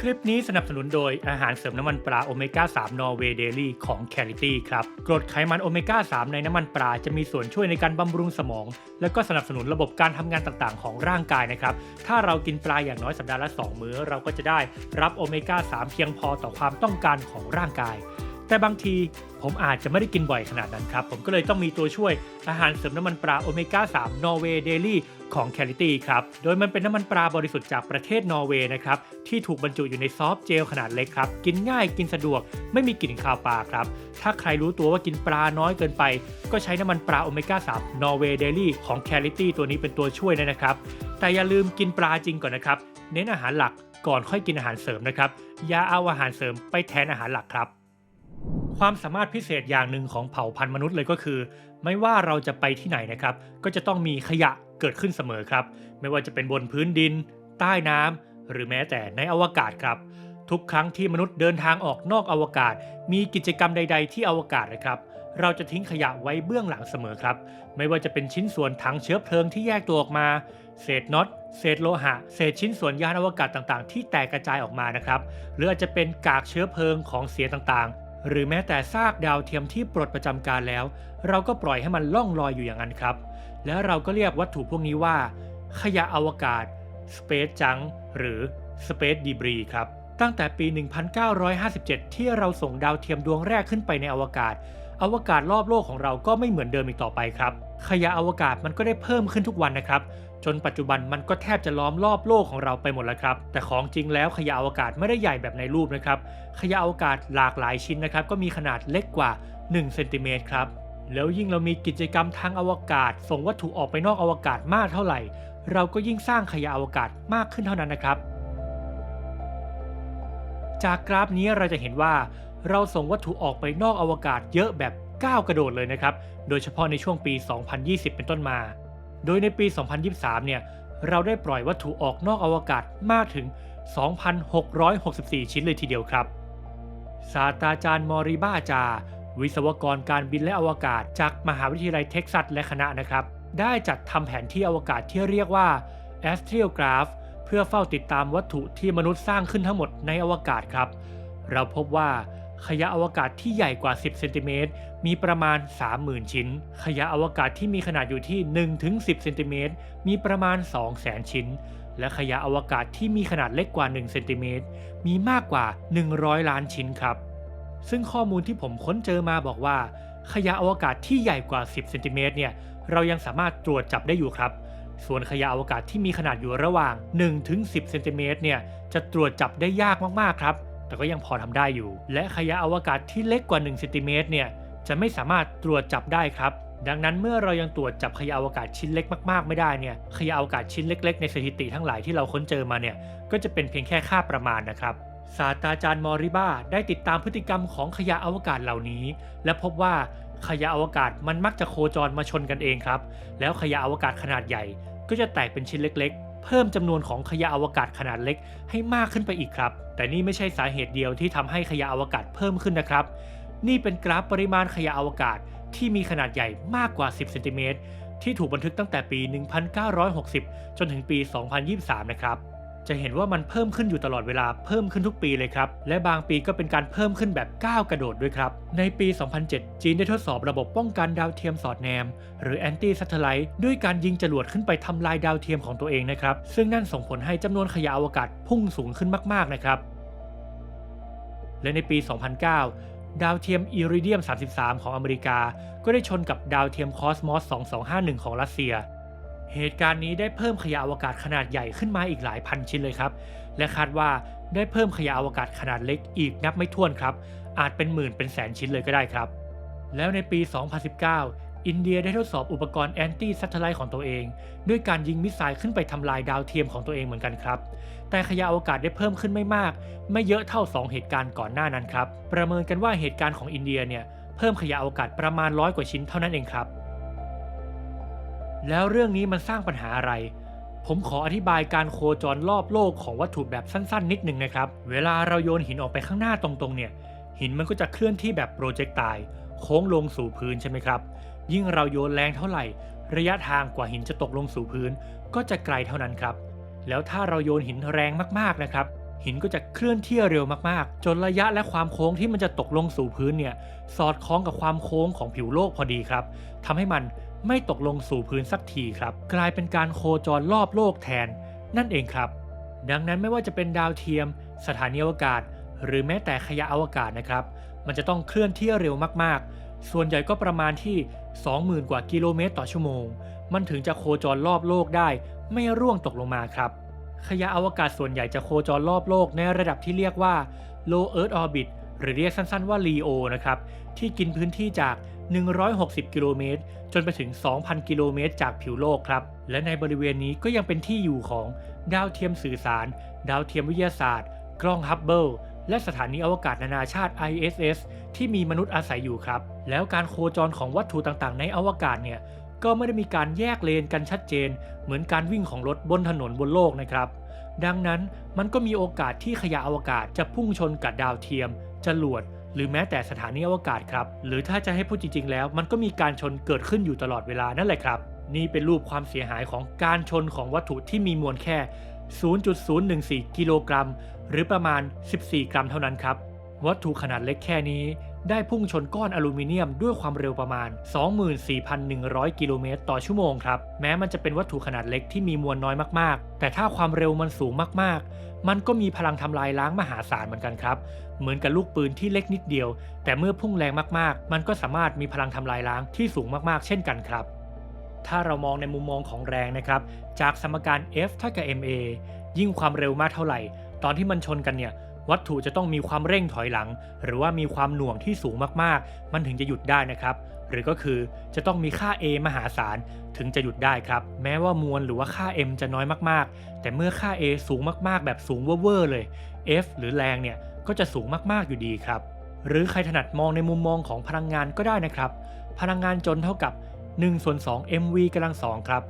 คลิปนี้สนับสนุนโดยอาหารเสริมน้ำมันปลาโอเมก้า 3 นอร์เวย์เดลี่ของ c a r i t y ครับ กรดไขมันโอเมก้า 3 ในน้ำมันปลาจะมีส่วนช่วยในการบำรุงสมอง และก็สนับสนุนระบบการทำงานต่างๆ ของร่างกายนะครับ ถ้าเรากินปลาอย่างน้อยสัปดาห์ละ 2 มื้อ เราก็จะได้รับโอเมก้า 3 เพียงพอต่อความต้องการของร่างกาย แต่บางทีผมอาจจะไม่ได้กินบ่อยขนาดนั้นครับ ผมก็เลยต้องมีตัวช่วยอาหารเสริมน้ำมันปลาโอเมก้า 3 นอร์เวย์เดลี่ของ c a r i t y ครับ โดยมันเป็นน้ำมันปลาบริสุทธิ์จากประเทศนอร์เวย์นะครับ ที่ถูกบรรจุอยู่ในซอฟต์เจลขนาดเล็กครับ กินง่ายกินสะดวก ไม่มีกลิ่นคาวปลาครับ ถ้าใครรู้ตัวว่ากินปลาน้อยเกินไป ก็ใช้น้ำมันปลาโอเมก้า 3 นอร์เวย์เดลี่ของ c a r i t y ตัวนี้เป็นตัวช่วยนะครับ แต่อย่าลืมกินปลาจริงก่อนนะครับ เน้นอาหารหลักก่อนค่อยกินอาหารเสริมนะครับอย่าเอาอาหารเสริมไปแทนอาหารหลักครับ ความสามารถพิเศษอย่างหนึ่งของเผ่าพันธุ์มนุษย์เลยก็คือ ไม่ว่าเราจะไปที่ไหนนะครับ ก็จะต้องมีขยะเกิดขึ้นเสมอครับ ไม่ว่าจะเป็นบนพื้นดิน ใต้น้ำหรือแม้แต่ในอวกาศครับ ทุกครั้งที่มนุษย์เดินทางออกนอกอวกาศ มีกิจกรรมใด ๆ ที่อวกาศนะครับเราจะทิ้งขยะไว้เบื้องหลังเสมอครับ ไม่ว่าจะเป็นชิ้นส่วนถังเชื้อเพลิงที่แยกตัวออกมา เศษน็อต เศษโลหะ เศษชิ้นส่วนยานอวกาศต่างๆ ที่แตกกระจายออกมานะครับ หรืออาจจะเป็นกากเชื้อเพลิงของเสียต่าง หรือแม้แต่ซากดาวเทียมที่ปลดประจำการแล้ว เราก็ปล่อยให้มันล่องลอยอยู่อย่างนั้นครับ แล้วเราก็เรียกวัตถุพวกนี้ว่า ขยะอวกาศ Space Junk หรือ Space Debris ครับ ตั้งแต่ปี 1957 ที่เราส่งดาวเทียมดวงแรกขึ้นไปในอวกาศ อวกาศรอบโลกของเราก็ไม่เหมือนเดิมอีกต่อไปครับ ขยะอวกาศมันก็ได้เพิ่มขึ้นทุกวันนะครับ จนปัจจุบันมันก็แทบจะล้อมรอบโลกของเราไปหมดแล้วครับ แต่ของจริงแล้วขยะอวกาศไม่ได้ใหญ่แบบในรูปนะครับ ขยะอวกาศหลากหลายชิ้นนะครับ ก็มีขนาดเล็กกว่า1เซนติเมตรครับ แล้วยิ่งเรามีกิจกรรมทางอวกาศ ส่งวัตถุออกไปนอกอวกาศมากเท่าไหร่ เราก็ยิ่งสร้างขยะอวกาศมากขึ้นเท่านั้นนะครับ จากกราฟนี้เราจะเห็นว่า เราส่งวัตถุออกไปนอกอวกาศเยอะแบบก้าวกระโดดเลยนะครับ โดยเฉพาะในช่วงปี 2020 เป็นต้นมา โดยในปี 2023 เนี่ย เราได้ปล่อยวัตถุออกนอกอวกาศมากถึง 2,664 ชิ้นเลยทีเดียวครับ ศาสตราจารย์มอริบ้าจา วิศวกรการบินและอวกาศ จากมหาวิทยาลัยเท็กซัสและคณะนะครับ ได้จัดทำแผนที่อวกาศที่เรียกว่า Astral Graph เพื่อเฝ้าติดตามวัตถุที่มนุษย์สร้างขึ้นทั้งหมดในอวกาศครับ เราพบว่า ขยะอวกาศที่ใหญ่กว่า 10 เซนติเมตร มีประมาณ 30,000 ชิ้น ขยะอวกาศที่มีขนาดอยู่ที่ 1-10 เซนติเมตร มีประมาณ 200,000 ชิ้น และขยะอวกาศที่มีขนาดเล็กกว่า 1 เซนติเมตร มีมากกว่า 100 ล้านชิ้นครับ ซึ่งข้อมูลที่ผมค้นเจอมาบอกว่า ขยะอวกาศที่ใหญ่กว่า 10 เซนติเมตรเนี่ย เรายังสามารถตรวจจับได้อยู่ครับ ส่วนขยะอวกาศที่มีขนาดอยู่ระหว่าง 1-10 เซนติเมตรเนี่ย จะตรวจจับได้ยากมากๆครับ แต่ก็ยังพอทำได้อยู่ และขยะอวกาศที่เล็กกว่า1เซนติเมตรเนี่ยจะไม่สามารถตรวจจับได้ครับ ดังนั้นเมื่อเรายังตรวจจับขยะอวกาศชิ้นเล็กมากๆไม่ได้เนี่ยขยะอวกาศชิ้นเล็ก ๆ ในสถิติทั้งหลายที่เราค้นเจอมาเนี่ยก็จะเป็นเพียงแค่ค่าประมาณนะครับศาสตราจารย์มอริบ้าได้ติดตามพฤติกรรมของขยะอวกาศเหล่านี้ และพบว่าขยะอวกาศมันมักจะโคจรมาชนกันเองครับ แล้วขยะอวกาศขนาดใหญ่ก็จะแตกเป็นชิ้นเล็กๆ เพิ่มจำนวนของขยะอวกาศขนาดเล็กให้มากขึ้นไปอีกครับ แต่นี่ไม่ใช่สาเหตุเดียวที่ทำให้ขยะอวกาศเพิ่มขึ้นนะครับ นี่เป็นกราฟปริมาณขยะอวกาศที่มีขนาดใหญ่มากกว่า 10เซนติเมตรที่ถูกบันทึกตั้งแต่ปี 1960 จนถึงปี 2023 นะครับ จะเห็นว่ามันเพิ่มขึ้นอยู่ตลอดเวลาเพิ่มขึ้นทุกปีเลยครับ และบางปีก็เป็นการเพิ่มขึ้นแบบก้าวกระโดดด้วยครับ ในปี 2007 จีนได้ทดสอบระบบป้องกันดาวเทียมสอดแนม หรือ anti satellite ด้วยการยิงจรวดขึ้นไปทำลายดาวเทียมของตัวเองนะครับ ซึ่งนั่นส่งผลให้จำนวนขยะอวกาศพุ่งสูงขึ้นมากๆนะครับ และในปี 2009ดาวเทียมอิริเดียม 33 ของอเมริกา ก็ได้ชนกับดาวเทียมคอสมอส 2251 ของรัสเซีย เหตุการณ์นี้ได้เพิ่มขยะอวกาศขนาดใหญ่ขึ้นมาอีกหลายพันชิ้นเลยครับ และคาดว่าได้เพิ่มขยะอวกาศขนาดเล็กอีกนับไม่ถ้วนครับ อาจเป็นหมื่นเป็นแสนชิ้นเลยก็ได้ครับ แล้วในปี 2019 อินเดียได้ทดสอบอุปกรณ์แอนตี้ซัตเทไลท์ของตัวเอง ด้วยการยิงมิสไซล์ขึ้นไปทำลายดาวเทียมของตัวเองเหมือนกันครับ แต่ขยะอวกาศได้เพิ่มขึ้นไม่มาก ไม่เยอะเท่า 2 เหตุการณ์ก่อนหน้านั้นครับ ประเมินกันว่าเหตุการณ์ของอินเดียเนี่ยเพิ่มขยะอวกาศประมาณร้อยกว่าชิ้นเท่านั้นเองครับ แล้วเรื่องนี้มันสร้างปัญหาอะไร ผมขออธิบายการโคจรรอบโลกของวัตถุแบบสั้นๆ นิดนึงนะครับ เวลาเราโยนหินออกไปข้างหน้าตรงๆ เนี่ย หินมันก็จะเคลื่อนที่แบบโปรเจกต์ตล์โค้งลงสู่พื้นใช่ไหมครับ ยิ่งเราโยนแรงเท่าไหร่ ระยะทางกว่าหินจะตกลงสู่พื้น ก็จะไกลเท่านั้นครับ แล้วถ้าเราโยนหินแรงมากๆนะครับ หินก็จะเคลื่อนที่เร็วมากๆ จนระยะและความโค้งที่มันจะตกลงสู่พื้นเนี่ย สอดคล้องกับความโค้งของผิวโลกพอดีครับทำให้มัน ไม่ตกลงสู่พื้นสักทีครับ กลายเป็นการโคจรรอบโลกแทน นั่นเองครับ ดังนั้นไม่ว่าจะเป็นดาวเทียม สถานีอวกาศ หรือแม้แต่ขยะอวกาศนะครับ มันจะต้องเคลื่อนที่เร็วมากๆ ส่วนใหญ่ก็ประมาณที่ 20,000 กว่ากิโลเมตรต่อชั่วโมง มันถึงจะโคจรรอบโลกได้ไม่ร่วงตกลงมาครับ ขยะอวกาศส่วนใหญ่จะโคจรรอบโลกในระดับที่เรียกว่า low earth orbit หรือเรียกสั้นๆว่า LEO นะครับ ที่กินพื้นที่จาก 160 กิโลเมตร จนไปถึง 2,000 กิโลเมตรจากผิวโลกครับ และในบริเวณนี้ก็ยังเป็นที่อยู่ของดาวเทียมสื่อสาร ดาวเทียมวิทยาศาสตร์ กล้องฮับเบิลและสถานีอวกาศนานาชาติ ISS ที่มีมนุษย์อาศัยอยู่ครับ แล้วการโคจรของวัตถุต่างๆ ในอวกาศเนี่ยก็ไม่ได้มีการแยกเลนกันชัดเจน เหมือนการวิ่งของรถบนถนนบนโลกนะครับ ดังนั้นมันก็มีโอกาสที่ขยะอวกาศจะพุ่งชนกับดาวเทียมจรวด หรือแม้แต่สถานีอวกาศครับ หรือถ้าจะให้พูดจริง ๆ แล้ว มันก็มีการชนเกิดขึ้นอยู่ตลอดเวลานั่นแหละครับ นี่เป็นรูปความเสียหายของการชนของวัตถุที่มีมวลแค่ 0.014 กิโลกรัม หรือประมาณ 14 กรัมเท่านั้นครับ วัตถุขนาดเล็กแค่นี้ ได้พุ่งชนก้อนอลูมิเนียมด้วยความเร็วประมาณ 24,100 กิโลเมตรต่อชั่วโมงครับ แม้มันจะเป็นวัตถุขนาดเล็กที่มีมวลน้อยมากๆ แต่ถ้าความเร็วมันสูงมากๆ มันก็มีพลังทำลายล้างมหาศาลเหมือนกันครับ เหมือนกับลูกปืนที่เล็กนิดเดียว แต่เมื่อพุ่งแรงมากๆ มันก็สามารถมีพลังทำลายล้างที่สูงมากๆ เช่นกันครับ ถ้าเรามองในมุมมองของแรงนะครับ จากสมการ F เท่ากับ ma ยิ่งความเร็วมากเท่าไหร่ ตอนที่มันชนกันเนี่ยวัตถุจะต้องมีความเร่งถอยหลัง หรือว่ามีความหน่วงที่สูงมากๆ มันถึงจะหยุดได้นะครับ หรือก็คือจะต้องมีค่า a มหาศาลถึงจะหยุดได้ครับ แม้ว่ามวลหรือว่าค่า m จะน้อยมากๆ แต่เมื่อค่า a สูงมากๆ แบบสูงเวอร์เลย f หรือแรงเนี่ย ก็จะสูงมากๆอยู่ดีครับ หรือใครถนัดมองในมุมมองของพลังงานก็ได้นะครับ พลังงานจนเท่ากับ1ส่วน2 mv กำลัง2ครับ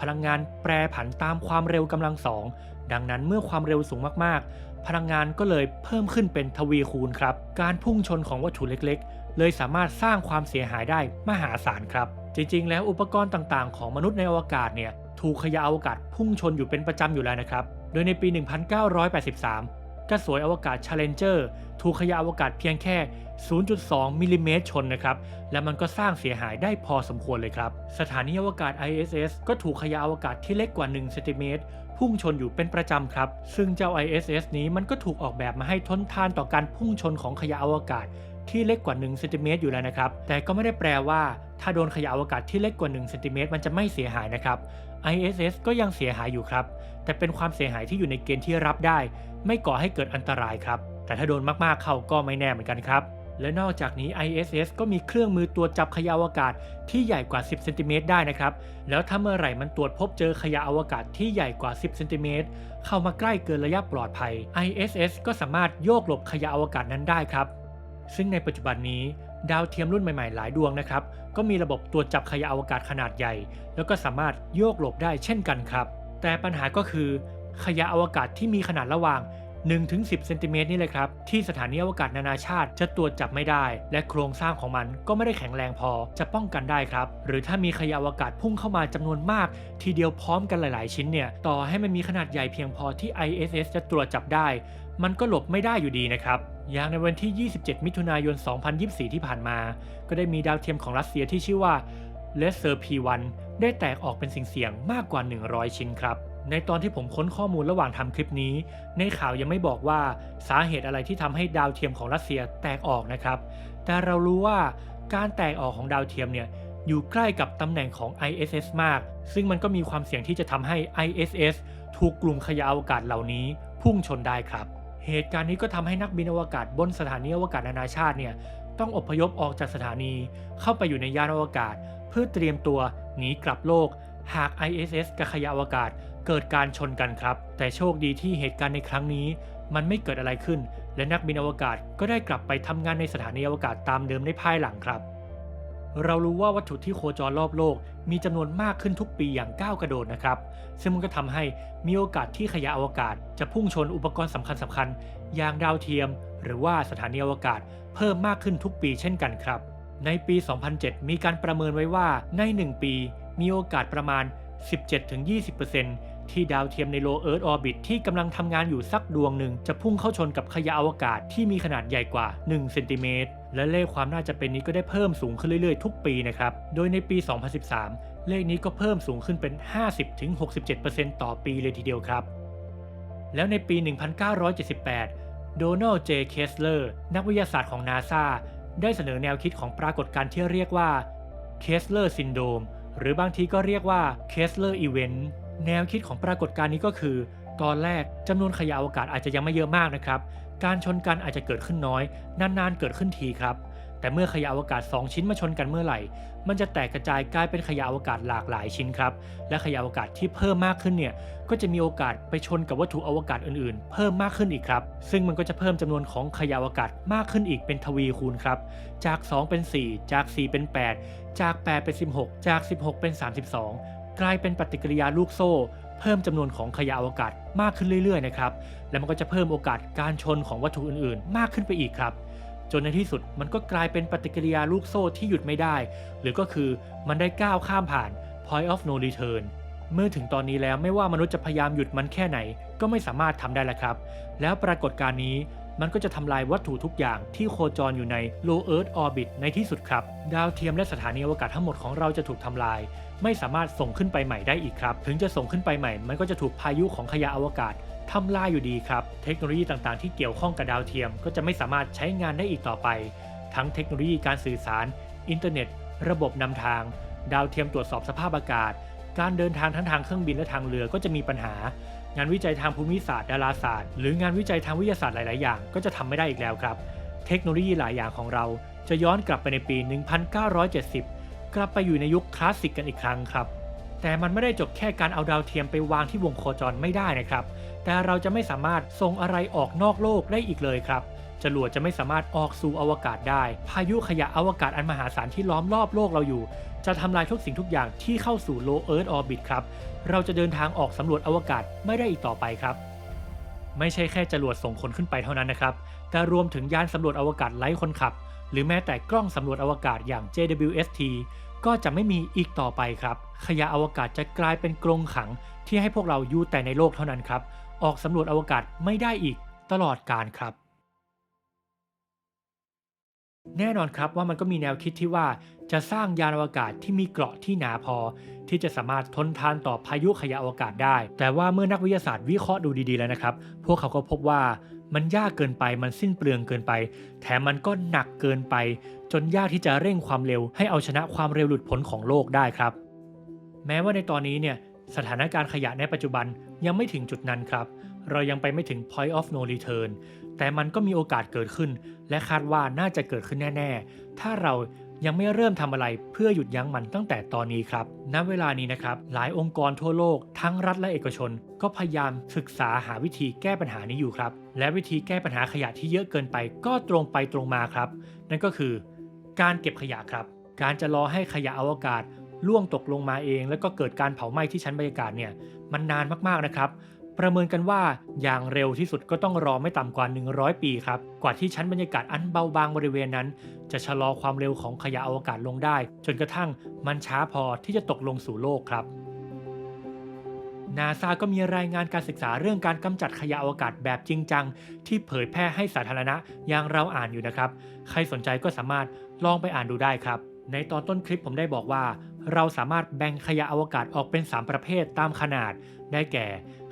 พลังงานแปรผันตามความเร็วกำลังสองดังนั้นเมื่อความเร็วสูงมากๆ พลังงานก็เลยเพิ่มขึ้นเป็นทวีคูณครับ การพุ่งชนของวัตถุเล็กๆ เลยสามารถสร้างความเสียหายได้มหาศาลครับ จริงๆ แล้วอุปกรณ์ต่างๆ ของมนุษย์ในอวกาศเนี่ยถูกขยะอวกาศพุ่งชนอยู่เป็นประจำอยู่แล้วนะครับ โดยในปี 1983 กระสวยอวกาศ Challenger ถูกขยะอวกาศเพียงแค่ 0.2 มิลลิเมตรชนนะครับ และมันก็สร้างเสียหายได้พอสมควรเลยครับ สถานีอวกาศ ISS ก็ถูกขยะอวกาศที่เล็กกว่า 1 เซนติเมตรพุ่งชนอยู่เป็นประจำครับ ซึ่งเจ้า ISS นี้มันก็ถูกออกแบบมาให้ทนทานต่อการพุ่งชนของขยะอวกาศที่เล็กกว่า1เซนติเมตรอยู่แล้วนะครับ แต่ก็ไม่ได้แปลว่า ถ้าโดนขยะอวกาศที่เล็กกว่า1เซนติเมตรมันจะไม่เสียหายนะครับ ISS ก็ยังเสียหายอยู่ครับ แต่เป็นความเสียหายที่อยู่ในเกณฑ์ที่รับได้ ไม่ก่อให้เกิดอันตรายครับ แต่ถ้าโดนมากๆเข้าก็ไม่แน่เหมือนกันครับ และนอกจากนี้ ISS ก็มีเครื่องมือตรวจจับขยะอวกาศที่ใหญ่กว่า 10เซนติเมตรได้นะครับ แล้วถ้าเมื่อไหร่มันตรวจพบเจอขยะอวกาศที่ใหญ่กว่า 10เซนติเมตรเข้ามาใกล้เกินระยะปลอดภัย ISS ก็สามารถโยกหลบขยะอวกาศนั้นได้ครับ ซึ่งในปัจจุบันนี้ดาวเทียมรุ่นใหม่ๆ หลายดวงนะครับ ก็มีระบบตรวจจับขยะอวกาศขนาดใหญ่ แล้วก็สามารถโยกหลบได้เช่นกันครับ แต่ปัญหาก็คือ ขยะอวกาศที่มีขนาดระหว่าง 1-10 เซนติเมตรนี่เลยครับ ที่สถานีอวกาศนานาชาติจะตรวจจับไม่ได้ และโครงสร้างของมันก็ไม่ได้แข็งแรงพอจะป้องกันได้ครับ หรือถ้ามีขยะอวกาศพุ่งเข้ามาจำนวนมาก ทีเดียวพร้อมกันหลาย ๆ ชิ้นเนี่ยต่อให้มันมีขนาดใหญ่เพียงพอที่ ISS จะตรวจจับได้ มันก็หลบไม่ได้อยู่ดีนะครับอย่างในวันที่ 27 มิถุนายน 2024 ที่ผ่านมา ก็ได้มีดาวเทียมของรัสเซียที่ชื่อว่า l e s s e r P1 ได้แตกออกเป็นสิ่งเสี่ยงมากกว่า 100 ชิ้นครับ ในตอนที่ผมค้นข้อมูลระหว่างทำคลิปนี้ ในข่าวยังไม่บอกว่าสาเหตุอะไรที่ทำให้ดาวเทียมของรัสเซียแตกออกนะครับ แต่เรารู้ว่าการแตกออกของดาวเทียมเนี่ยอยู่ใกล้กับตำแหน่งของ ISS มาก ซึ่งมันก็มีความเสี่ยงที่จะทำให้ ISS ถูกกลุ่มขยะอวกาศเหล่านี้ พุ่งชนได้ครับ เหตุการณ์นี้ก็ทำให้นักบินอวกาศบนสถานีอวกาศนานาชาติเนี่ยต้องอพยพออกจากสถานี เข้าไปอยู่ในยานอวกาศ เพื่อเตรียมตัวหนีกลับโลก หาก ISS กับขยะอวกาศ เกิดการชนกันครับ แต่โชคดีที่เหตุการณ์ในครั้งนี้ มันไม่เกิดอะไรขึ้น และนักบินอวกาศก็ได้กลับไปทำงานในสถานีอวกาศตามเดิมในภายหลังครับ เรารู้ว่าวัตถุที่โคจรรอบโลก มีจำนวนมากขึ้นทุกปีอย่างก้าวกระโดดนะครับ ซึ่งมันก็ทำให้มีโอกาสที่ขยะอวกาศ จะพุ่งชนอุปกรณ์สำคัญสคัญๆอย่างดาวเทียม หรือว่าสถานีอวกาศ เพิ่มมากขึ้นทุกปีเช่นกันครับ ในปี 2007 มีการประเมินไว้ว่าใน 1 ปี มีโอกาสประมาณ 17-20% ที่ดาวเทียมใน Low Earth Orbit ที่กำลังทำงานอยู่สักดวงหนึ่ง จะพุ่งเข้าชนกับขยะอวกาศที่มีขนาดใหญ่กว่า1เซนติเมตรและเลขความน่าจะเป็นนี้ก็ได้เพิ่มสูงขึ้นเรื่อยๆ ทุกปีนะครับ โดยในปี 2013 เลขนี้ก็เพิ่มสูงขึ้นเป็น 50-67%ต่อปีเลยทีเดียวครับ แล้วในปี 1978 โดนัลด์เจ เคสเลอร์ นักวิทยาศาสตร์ของนาซาได้เสนอแนวคิดของปรากฏการณ์ที่เรียกว่าเคสเลอร์ซินโดมหรือบางทีก็เรียกว่าเคสเลอร์อีเวนต์ แนวคิดของปรากฏการณ์นี้ก็คือ ตอนแรกจำนวนขยะอวกาศอาจจะยังไม่เยอะมากนะครับ การชนกันอาจจะเกิดขึ้นน้อย นานๆเกิดขึ้นทีครับ แต่เมื่อขยะอวกาศ 2 ชิ้นมาชนกันเมื่อไหร่ มันจะแตกกระจายกลายเป็นขยะอวกาศหลากหลายชิ้นครับ และขยะอวกาศที่เพิ่มมากขึ้นเนี่ย ก็จะมีโอกาสไปชนกับวัตถุอวกาศอื่นๆ เพิ่มมากขึ้นอีกครับ ซึ่งมันก็จะเพิ่มจำนวนของขยะอวกาศมากขึ้นอีกเป็นทวีคูณครับ จาก 2 เป็น 4 จาก 4 เป็น 8 จาก 8 เป็น 16 จาก 16 เป็น 32 กลายเป็นปฏิกิริยาลูกโซ่ เพิ่มจำนวนของขยะอวกาศมากขึ้นเรื่อยๆนะครับและมันก็จะเพิ่มโอกาสการชนของวัตถุอื่นๆ มากขึ้นไปอีกครับ จนในที่สุดมันก็กลายเป็นปฏิกิริยาลูกโซ่ที่หยุดไม่ได้ หรือก็คือมันได้ก้าวข้ามผ่าน point of no return เมื่อถึงตอนนี้แล้วไม่ว่ามนุษย์จะพยายามหยุดมันแค่ไหน ก็ไม่สามารถทำได้แล้วครับ แล้วปรากฏการณ์นี้ มันก็จะทำลายวัตถุทุกอย่างที่โคจรอยู่ใน low earth orbit ในที่สุดครับ ดาวเทียมและสถานีอวกาศทั้งหมดของเราจะถูกทำลาย ไม่สามารถส่งขึ้นไปใหม่ได้อีกครับ ถึงจะส่งขึ้นไปใหม่ มันก็จะถูกพายุของขยะอวกาศทำลายอยู่ดีครับ เทคโนโลยีต่างๆ ที่เกี่ยวข้องกับดาวเทียม ก็จะไม่สามารถใช้งานได้อีกต่อไป ทั้งเทคโนโลยีการสื่อสาร อินเทอร์เน็ต ระบบนำทาง ดาวเทียมตรวจสอบสภาพอากาศ การเดินทางทั้งทางเครื่องบินและทางเรือก็จะมีปัญหา งานวิจัยทางภูมิศาสตร์ดาราศาสตร์ หรืองานวิจัยทางวิทยาศาสตร์หลาย ๆ อย่าง ก็จะทำไม่ได้อีกแล้วครับ เทคโนโลยีหลายอย่างของเรา จะย้อนกลับไปในปี 1970 กลับไปอยู่ในยุคคลาสสิกกันอีกครั้งครับ แต่มันไม่ได้จบแค่การเอาดาวเทียมไปวางที่วงโคจรไม่ได้นะครับ แต่เราจะไม่สามารถส่งอะไรออกนอกโลกได้อีกเลยครับ จรวดจะไม่สามารถออกสู่อวกาศได้ พายุขยะอวกาศอันมหาศาลที่ล้อมรอบโลกเราอยู่ จะทำลายทุกสิ่งทุกอย่างที่เข้าสู่ low earth orbit ครับ เราจะเดินทางออกสำรวจอวกาศไม่ได้อีกต่อไปครับ ไม่ใช่แค่จรวดส่งคนขึ้นไปเท่านั้นนะครับ แต่รวมถึงยานสำรวจอวกาศไร้คนขับ หรือแม้แต่กล้องสำรวจอวกาศอย่าง JWST ก็จะไม่มีอีกต่อไปครับ ขยะอวกาศจะกลายเป็นกรงขัง ที่ให้พวกเราอยู่แต่ในโลกเท่านั้นครับ ออกสำรวจอวกาศไม่ได้อีกตลอดกาลครับ แน่นอนครับว่ามันก็มีแนวคิดที่ว่าจะสร้างยานอวกาศที่มีเกราะที่หนาพอ ที่จะสามารถทนทานต่อพายุขยะอวกาศได้ แต่ว่าเมื่อนักวิทยาศาสตร์วิเคราะห์ดูดีๆแล้วนะครับ พวกเขาก็พบว่ามันยากเกินไปมันสิ้นเปลืองเกินไป แถมมันก็หนักเกินไป จนยากที่จะเร่งความเร็ว ให้เอาชนะความเร็วหลุดพ้นของโลกได้ครับ แม้ว่าในตอนนี้เนี่ยสถานการณ์ขยะในปัจจุบันยังไม่ถึงจุดนั้นครับ เรายังไปไม่ถึง point of no return แต่มันก็มีโอกาสเกิดขึ้น และคาดว่าน่าจะเกิดขึ้นแน่ ๆ ถ้าเรายังไม่เริ่มทำอะไรเพื่อหยุดยั้งมันตั้งแต่ตอนนี้ครับ ณ เวลานี้นะครับ หลายองค์กรทั่วโลก ทั้งรัฐและเอกชน ก็พยายามศึกษาหาวิธีแก้ปัญหานี้อยู่ครับ และวิธีแก้ปัญหาขยะที่เยอะเกินไปก็ตรงไปตรงมาครับ นั่นก็คือ การเก็บขยะครับ การจะรอให้ขยะอวกาศล่วงตกลงมาเอง แล้วก็เกิดการเผาไหม้ที่ชั้นบรรยากาศเนี่ย มันนานมากๆนะครับ ประเมินกันว่าอย่างเร็วที่สุดก็ต้องรอไม่ต่ำกว่า 100 ปีครับ กว่าที่ชั้นบรรยากาศอันเบาบางบริเวณนั้น จะชะลอความเร็วของขยะอวกาศลงได้ จนกระทั่งมันช้าพอที่จะตกลงสู่โลกครับนาซาก็มีรายงานการศึกษาเรื่องการกำจัดขยะอวกาศแบบจริงจัง ที่เผยแพร่ให้สาธารณะอย่างเราอ่านอยู่นะครับ ใครสนใจก็สามารถลองไปอ่านดูได้ครับ ในตอนต้นคลิปผมได้บอกว่า เราสามารถแบ่งขยะอวกาศออกเป็น 3 ประเภทตามขนาด ได้แก่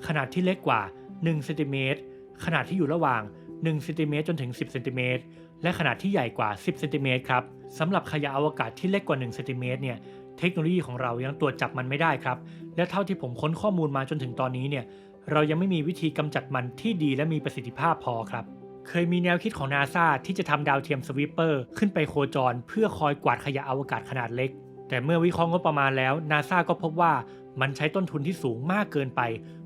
ขนาดที่เล็กกว่า1เซนติเมตรขนาดที่อยู่ระหว่าง1เซนติเมตรจนถึง 10เซนติเมตรและขนาดที่ใหญ่กว่า 10เซนติเมตรครับสำหรับขยะอวกาศที่เล็กกว่า1เซนติเมตรเนี่ยเทคโนโลยีของเรายังตรวจจับมันไม่ได้ครับ และเท่าที่ผมค้นข้อมูลมาจนถึงตอนนี้เนี่ยเรายังไม่มีวิธีกำจัดมันที่ดีและมีประสิทธิภาพพอครับ เคยมีแนวคิดของนาซาที่จะทำดาวเทียมสวิปเปอร์ขึ้นไปโคจร เพื่อคอยกวาดขยะอวกาศขนาดเล็ก แต่เมื่อวิเคราะห์งบประมาณแล้วนาซาก็พบว่ามันใช้ต้นทุนที่สูงมากเกินไป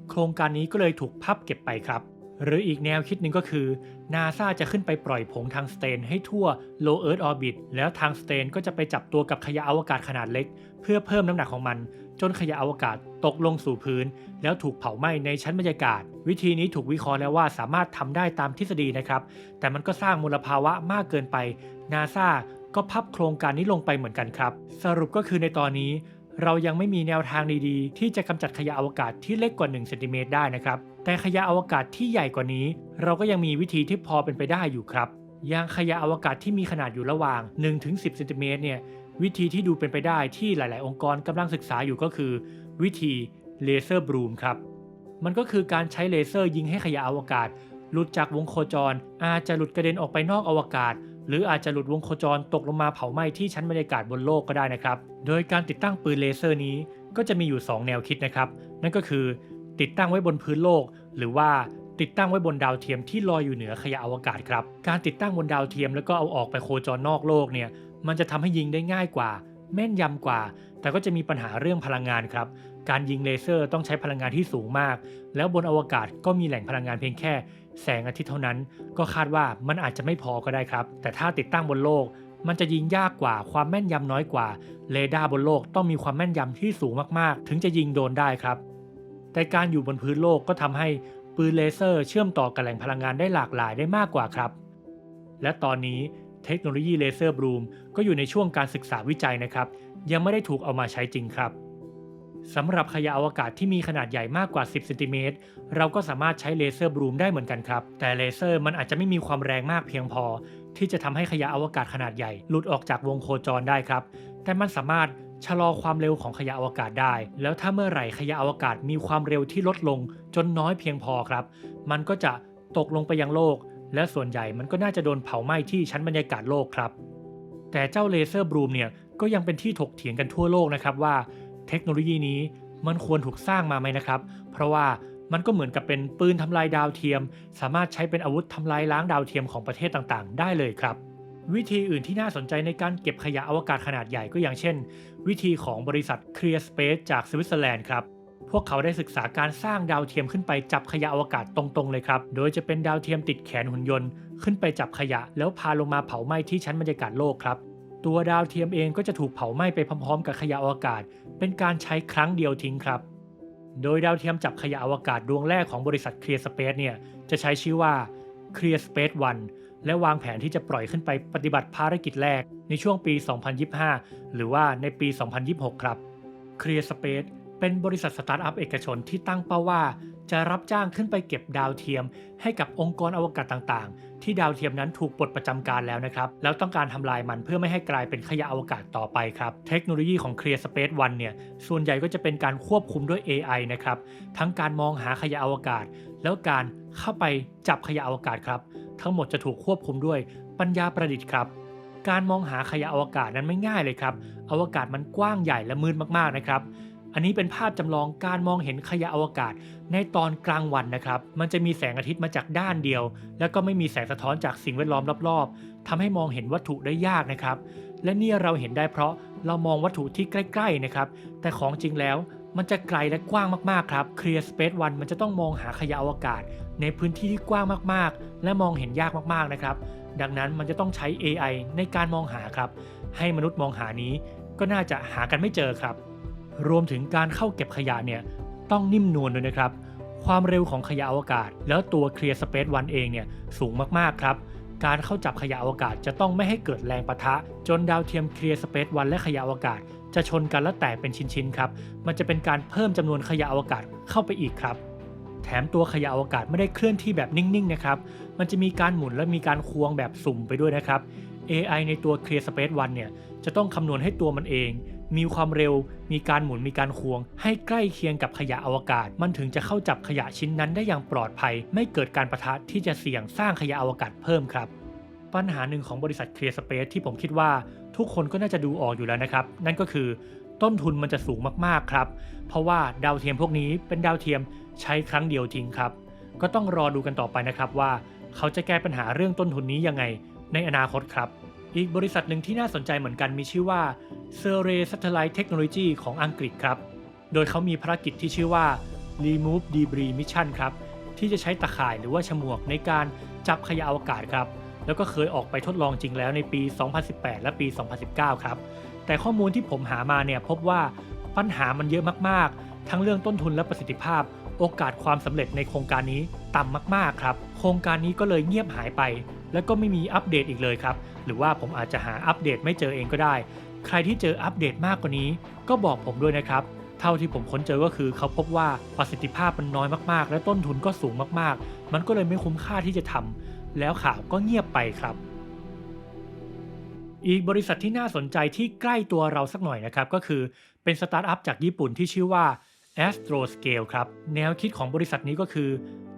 โครงการนี้ก็เลยถูกพับเก็บไปครับ หรืออีกแนวคิดหนึ่งก็คือ นาซาจะขึ้นไปปล่อยผงทางสเตนให้ทั่ว low earth orbit แล้วทางสเตนก็จะไปจับตัวกับขยะอวกาศขนาดเล็ก เพื่อเพิ่มน้ำหนักของมัน จนขยะอวกาศตกลงสู่พื้น แล้วถูกเผาไหม้ในชั้นบรรยากาศ วิธีนี้ถูกวิเคราะห์แล้วว่าสามารถทำได้ตามทฤษฎีนะครับ แต่มันก็สร้างมลภาวะมากเกินไป นาซาก็พับโครงการนี้ลงไปเหมือนกันครับ สรุปก็คือในตอนนี้ เรายังไม่มีแนวทางดีๆ ที่จะกำจัดขยะอวกาศที่เล็กกว่า1เซนติเมตรได้นะครับ แต่ขยะอวกาศที่ใหญ่กว่านี้ เราก็ยังมีวิธีที่พอเป็นไปได้อยู่ครับ อย่างขยะอวกาศที่มีขนาดอยู่ระหว่าง 1-10เซนติเมตรเนี่ยวิธีที่ดูเป็นไปได้ที่หลาย ๆ องค์กรกำลังศึกษาอยู่ก็คือ วิธีเลเซอร์บรูมครับมันก็คือการใช้เลเซอร์ยิงให้ขยะอวกาศ หลุดจากวงโคจร อาจจะหลุดกระเด็นออกไปนอกอวกาศ หรืออาจจะหลุดวงโคจรตกลงมาเผาไหม้ที่ชั้นบรรยากาศบนโลกก็ได้นะครับ โดยการติดตั้งปืนเลเซอร์นี้ก็จะมีอยู่ 2 แนวคิดนะครับ นั่นก็คือ ติดตั้งไว้บนพื้นโลก หรือว่าติดตั้งไว้บนดาวเทียมที่ลอยอยู่เหนือขยะอวกาศครับ การติดตั้งบนดาวเทียมแล้วก็เอาออกไปโคจรนอกโลกเนี่ย มันจะทำให้ยิงได้ง่ายกว่า แม่นยำกว่า แต่ก็จะมีปัญหาเรื่องพลังงานครับ การยิงเลเซอร์ต้องใช้พลังงานที่สูงมาก แล้วบนอวกาศก็มีแหล่งพลังงานเพียงแค่ แสงอาทิตย์เท่านั้น ก็คาดว่ามันอาจจะไม่พอก็ได้ครับ แต่ถ้าติดตั้งบนโลก มันจะยิงยากกว่า ความแม่นยำน้อยกว่า เรดาร์บนโลกต้องมีความแม่นยำที่สูงมากๆ ถึงจะยิงโดนได้ครับ แต่การอยู่บนพื้นโลกก็ทำให้ปืนเลเซอร์เชื่อมต่อกับแหล่งพลังงานได้หลากหลายได้มากกว่าครับ และตอนนี้เทคโนโลยีเลเซอร์บลูมก็อยู่ในช่วงการศึกษาวิจัยนะครับ ยังไม่ได้ถูกเอามาใช้จริงครับสำหรับขยะอวกาศที่มีขนาดใหญ่มากกว่า 10เซนติเมตรเราก็สามารถใช้เลเซอร์บลูมได้เหมือนกันครับ แต่เลเซอร์มันอาจจะไม่มีความแรงมากเพียงพอ ที่จะทำให้ขยะอวกาศขนาดใหญ่ หลุดออกจากวงโคจรได้ครับ แต่มันสามารถชะลอความเร็วของขยะอวกาศได้ แล้วถ้าเมื่อไหร่ขยะอวกาศมีความเร็วที่ลดลงจนน้อยเพียงพอครับ มันก็จะตกลงไปยังโลก และส่วนใหญ่มันก็น่าจะโดนเผาไหม้ที่ชั้นบรรยากาศโลกครับ แต่เจ้าเลเซอร์บลูมเนี่ยก็ยังเป็นที่ถกเถียงกันทั่วโลกนะครับว่า เทคโนโลยีนี้มันควรถูกสร้างมาไหมนะครับ เพราะว่า มันก็เหมือนกับเป็นปืนทำลายดาวเทียม สามารถใช้เป็นอาวุธทำลายล้างดาวเทียมของประเทศต่างๆ ได้เลยครับ วิธีอื่นที่น่าสนใจในการเก็บขยะอวกาศขนาดใหญ่ก็อย่างเช่น วิธีของบริษัท Clear Space จากสวิตเซอร์แลนด์ครับพวกเขาได้ศึกษาการสร้างดาวเทียมขึ้นไปจับขยะอวกาศตรงๆเลยครับ โดยจะเป็นดาวเทียมติดแขนหุ่นยนต์ ขึ้นไปจับขยะ แล้วพาลงมาเผาไหม้ที่ชั้นบรรยากาศโลกครับ ตัวดาวเทียมเองก็จะถูกเผาไหม้ไปพร้อมๆ กับขยะอวกาศ เป็นการใช้ครั้งเดียวทิ้งครับ โดยดาวเทียมจับขยะอวกาศดวงแรกของบริษัท Clear Space เนี่ยจะใช้ชื่อว่า Clear Space 1 และวางแผนที่จะปล่อยขึ้นไปปฏิบัติภารกิจแรกในช่วงปี 2025 หรือว่าในปี 2026 ครับ Clear Space เป็นบริษัทสตาร์ทอัพเอกชนที่ตั้งเป้าว่า จะรับจ้างขึ้นไปเก็บดาวเทียม ให้กับองค์กรอวกาศต่างๆ ที่ดาวเทียมนั้นถูกปลดประจำการแล้วนะครับ แล้วต้องการทำลายมันเพื่อไม่ให้กลายเป็นขยะอวกาศต่อไปครับ เทคโนโลยีของ Clear Space One เนี่ย ส่วนใหญ่ก็จะเป็นการควบคุมด้วย AI นะครับ ทั้งการมองหาขยะอวกาศ แล้วการเข้าไปจับขยะอวกาศครับ ทั้งหมดจะถูกควบคุมด้วยปัญญาประดิษฐ์ครับการมองหาขยะอวกาศนั้นไม่ง่ายเลยครับ อวกาศมันกว้างใหญ่และมืดมากๆนะครับ อันนี้เป็นภาพจำลองการมองเห็นขยะอวกาศ ในตอนกลางวันนะครับ มันจะมีแสงอาทิตย์มาจากด้านเดียว แล้วก็ไม่มีแสงสะท้อนจากสิ่งแวดล้อมรอบๆทำให้มองเห็นวัตถุได้ยากนะครับ และนี่เราเห็นได้เพราะเรามองวัตถุที่ใกล้ๆนะครับ แต่ของจริงแล้วมันจะไกลและกว้างมากๆครับ Clear Space One มันจะต้องมองหาขยะอวกาศ ในพื้นที่ที่กว้างมากๆ และมองเห็นยากมากๆนะครับ ดังนั้นมันจะต้องใช้ AI ในการมองหาครับ ให้มนุษย์มองหานี้ก็น่าจะหากันไม่เจอครับ รวมถึงการเข้าเก็บขยะเนี่ยต้องนิ่มนวลด้วยนะครับ ความเร็วของขยะอวกาศ แล้วตัว Clear Space One เองเนี่ยสูงมากๆครับ การเข้าจับขยะอวกาศจะต้องไม่ให้เกิดแรงปะทะ จนดาวเทียม Clear Space One และขยะอวกาศ จะชนกันและแตกเป็นชิ้นๆครับ มันจะเป็นการเพิ่มจำนวนขยะอวกาศเข้าไปอีกครับ แถมตัวขยะอวกาศไม่ได้เคลื่อนที่แบบนิ่งๆนะครับ มันจะมีการหมุนและมีการควงแบบสุ่มไปด้วยนะครับ AI ในตัว Clear Space One เนี่ยจะต้องคำนวณให้ตัวมันเอง มีความเร็ว มีการหมุนมีการควง ให้ใกล้เคียงกับขยะอวกาศ มันถึงจะเข้าจับขยะชิ้นนั้นได้อย่างปลอดภัย ไม่เกิดการประทะที่จะเสี่ยงสร้างขยะอวกาศเพิ่มครับ ปัญหาหนึ่งของบริษัท Clear Space ที่ผมคิดว่า ทุกคนก็น่าจะดูออกอยู่แล้วนะครับ นั่นก็คือต้นทุนมันจะสูงมากๆครับ เพราะว่าดาวเทียมพวกนี้เป็นดาวเทียมใช้ครั้งเดียวทิ้งครับ ก็ต้องรอดูกันต่อไปนะครับว่า เขาจะแก้ปัญหาเรื่องต้นทุนนี้ยังไงในอนาคตครับ อีกบริษัทหนึ่งที่น่าสนใจเหมือนกันมีชื่อว่า s u r r e Satellite Technology ของอังกฤษครับ โดยเขามีภารกิจที่ชื่อว่า Remove Debris Mission ครับ ที่จะใช้ตะข่ายหรือว่าฉมวกในการจับขยะอวกาศครับ แล้วก็เคยออกไปทดลองจริงแล้วในปี 2018 และปี 2019 ครับ แต่ข้อมูลที่ผมหามาเนี่ยพบว่าปัญหามันเยอะมากๆ ทั้งเรื่องต้นทุนและประสิทธิภาพ โอกาสความสำเร็จในโครงการนี้ต่ำมากๆครับ โครงการนี้ก็เลยเงียบหายไป แล้วก็ไม่มีอัปเดตอีกเลยครับ หรือว่าผมอาจจะหาอัปเดตไม่เจอเองก็ได้ ใครที่เจออัปเดตมากกว่านี้ ก็บอกผมด้วยนะครับ เท่าที่ผมค้นเจอก็คือเขาพบว่าประสิทธิภาพมันน้อยมากๆ และต้นทุนก็สูงมากๆ มันก็เลยไม่คุ้มค่าที่จะทำแล้วข่าวก็เงียบไปครับอีกบริษัทที่น่าสนใจที่ใกล้ตัวเราสักหน่อยนะครับ ก็คือเป็นสตาร์ทอัพจากญี่ปุ่นที่ชื่อว่า Astroscale ครับ แนวคิดของบริษัทนี้ก็คือ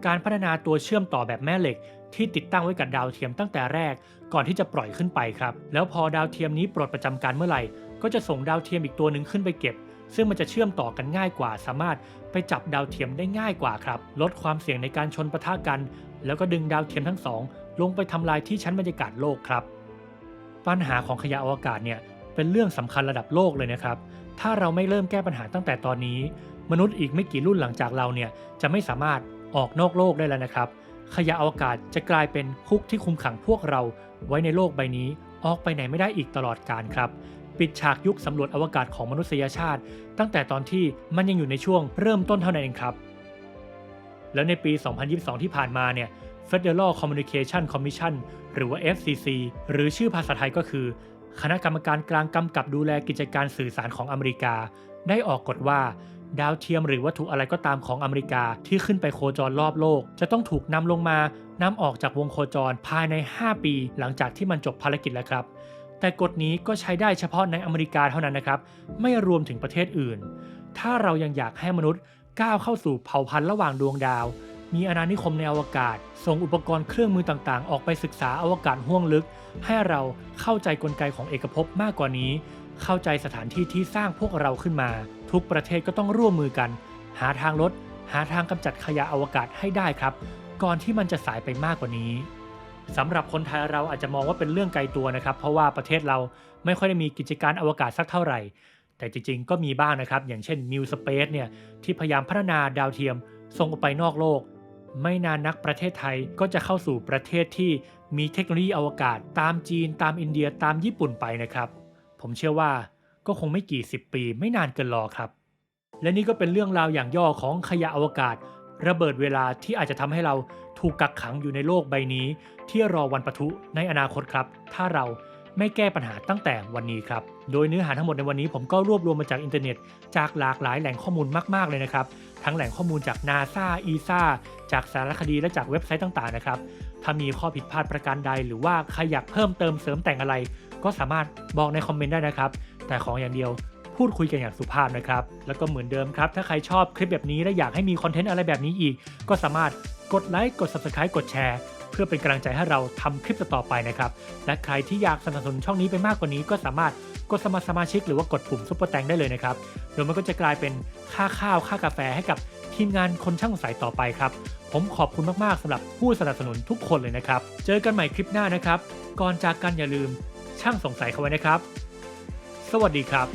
การพัฒนาตัวเชื่อมต่อแบบแม่เหล็ก ที่ติดตั้งไว้กับดาวเทียมตั้งแต่แรกก่อนที่จะปล่อยขึ้นไปครับ แล้วพอดาวเทียมนี้ปลดประจำการเมื่อไหร่ ก็จะส่งดาวเทียมอีกตัวหนึ่งขึ้นไปเก็บ ซึ่งมันจะเชื่อมต่อกันง่ายกว่า สามารถไปจับดาวเทียมได้ง่ายกว่าครับ ลดความเสี่ยงในการชนปะทะกัน แล้วก็ดึงดาวเทียมทั้งสองลงไปทำลายที่ชั้นบรรยากาศโลกครับ ปัญหาของขยะอวกาศเนี่ยเป็นเรื่องสำคัญระดับโลกเลยนะครับ ถ้าเราไม่เริ่มแก้ปัญหาตั้งแต่ตอนนี้ มนุษย์อีกไม่กี่รุ่นหลังจากเราเนี่ยจะไม่สามารถออกนอกโลกได้แล้วนะครับ ขยะอวกาศจะกลายเป็นคุกที่คุมขังพวกเราไว้ในโลกใบนี้ออกไปไหนไม่ได้อีกตลอดกาลครับ ปิดฉากยุคสำรวจอวกาศของมนุษยชาติ ตั้งแต่ตอนที่มันยังอยู่ในช่วงเริ่มต้นเท่านั้นเองครับ แล้วในปี 2022 ที่ผ่านมาเนี่ย Federal Communication Commission หรือว่า FCC หรือชื่อภาษาไทยก็คือ คณะกรรมการกลางกำกับดูแลกิจการสื่อสารของอเมริกา ได้ออกกฎว่า ดาวเทียมหรือวัตถุอะไรก็ตามของอเมริกาที่ขึ้นไปโคจรรอบโลก จะต้องถูกนำลงมานำออกจากวงโคจรภายใน 5 ปี หลังจากที่มันจบภารกิจแล้วครับ แต่กฎนี้ก็ใช้ได้เฉพาะในอเมริกาเท่านั้นนะครับ ไม่รวมถึงประเทศอื่น ถ้าเรายังอยากให้มนุษย์ก้าวเข้าสู่เผ่าพันธุ์ระหว่างดวงดาว มีอาณานิคมในอวกาศ ส่งอุปกรณ์เครื่องมือต่างๆ ออกไปศึกษาอวกาศห้วงลึก ให้เราเข้าใจกลไกของเอกภพมากกว่านี้ เข้าใจสถานที่ที่สร้างพวกเราขึ้นมา ทุกประเทศก็ต้องร่วมมือกัน หาทางลด หาทางกำจัดขยะอวกาศให้ได้ครับ ก่อนที่มันจะสายไปมากกว่านี้สำหรับคนไทยเราอาจจะมองว่าเป็นเรื่องไกลตัวนะครับ เพราะว่าประเทศเราไม่ค่อยได้มีกิจการอวกาศสักเท่าไหร่ แต่จริงๆ ก็มีบ้างนะครับ อย่างเช่น New Space เนี่ยที่พยายามพัฒนาดาวเทียมส่งออกไปนอกโลก ไม่นานนักประเทศไทยก็จะเข้าสู่ประเทศที่มีเทคโนโลยีอวกาศ ตามจีน ตามอินเดียตามญี่ปุ่นไปนะครับ ผมเชื่อว่า ก็คงไม่กี่สิบปีไม่นานเกินรอครับ และนี่ก็เป็นเรื่องราวอย่างย่อของขยะอวกาศ ระเบิดเวลาที่อาจจะทำให้เราถูกกักขังอยู่ในโลกใบนี้ ที่รอวันปะทุในอนาคตครับ ถ้าเราไม่แก้ปัญหาตั้งแต่วันนี้ครับ โดยเนื้อหาทั้งหมดในวันนี้ผมก็รวบรวมมาจากอินเทอร์เน็ต จากหลากหลายแหล่งข้อมูลมากๆเลยนะครับ ทั้งแหล่งข้อมูลจาก NASA ESA จากสารคดีและจากเว็บไซต์ต่างๆนะครับ ถ้ามีข้อผิดพลาดประการใด หรือว่าใครอยากเพิ่มเติมเสริมแต่งอะไร ก็สามารถบอกในคอมเมนต์ได้นะครับ แต่ของอย่างเดียวพูดคุยกันอย่างสุภาพนะครับ แล้วก็เหมือนเดิมครับ ถ้าใครชอบคลิปแบบนี้และอยากให้มีคอนเทนต์อะไรแบบนี้อีก ก็สามารถกดไลค์กด Subscribe กดแชร์เพื่อเป็นกำลังใจให้เราทำคลิปต่อไปนะครับ และใครที่อยากสนับสนุนช่องนี้ไปมากกว่านี้ ก็สามารถกดสมัครสมาชิกหรือว่ากดปุ่มซุปเปอร์แตงได้เลยนะครับเดี๋ยวมันก็จะกลายเป็นค่าข้าวค่ากาแฟให้กับทีมงานคนช่างสงสัยต่อไปครับ ผมขอบคุณมากๆสำหรับผู้สนับสนุนทุกคนเลยนะครับ เจอกันใหม่คลิปหน้านะครับ ก่อนจากกันอย่าลืมช่างสงสัยเขาไว้นะครับ สวัสดีครับ